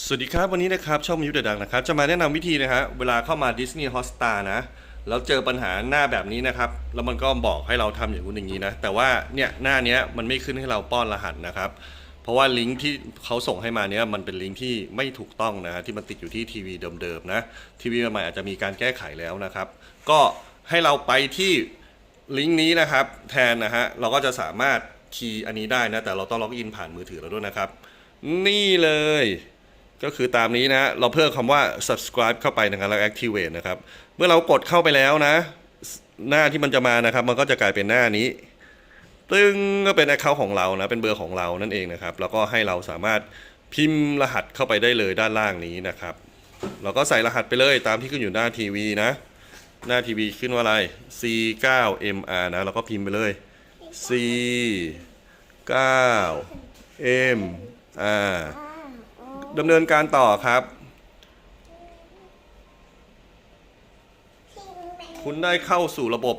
สวัสดีครับ วันนี้นะครับ ช่องมิวเดดังนะครับ จะมาแนะนำวิธีนะฮะเวลาเข้ามา Disney Hotstar นะ แล้วเจอปัญหาหน้าแบบนี้นะครับ แล้วมันก็บอกให้เราทำอย่างนู้นอย่างนี้นะ แต่ว่าเนี่ยหน้าเนี้ยมันไม่ขึ้นให้เราป้อนรหัสนะครับ เพราะว่าลิงก์ที่เขาส่งให้มาเนี้ยมันเป็นลิงก์ที่ไม่ถูกต้องนะฮะที่มันติดอยู่ที่ทีวีเดิมๆนะทีวีใหม่อาจจะมีการแก้ไขแล้วนะครับ ก็ให้เราไปที่ลิงก์นี้นะครับ แทนนะฮะเราก็จะสามารถคีย์อันนี้ได้นะแต่เราต้องล็อกอินผ่านมือถือเราด้วยนะครับ นี่เลย ก็คือตามนี้นะ เราเพิ่มคำว่า subscribe เข้าไปนะครับแล้ว activate นะครับ เมื่อเรากดเข้าไปแล้วนะ หน้าที่มันจะมานะครับ มันก็จะกลายเป็นหน้านี้ ตึ้งก็เป็น account ของเรานะ เป็นเบอร์ของเรานั่นเองนะครับ แล้วก็ให้เราสามารถพิมพ์รหัสเข้าไปได้เลยด้านล่างนี้นะครับ เราก็ใส่รหัสไปเลยตามที่ขึ้นอยู่หน้าทีวีนะ หน้าทีวีขึ้นว่าอะไร C 9 MR นะ เราก็พิมพ์ไปเลย C 9 M R ดำเนินการต่อครับ คุณได้เข้าสู่ระบบ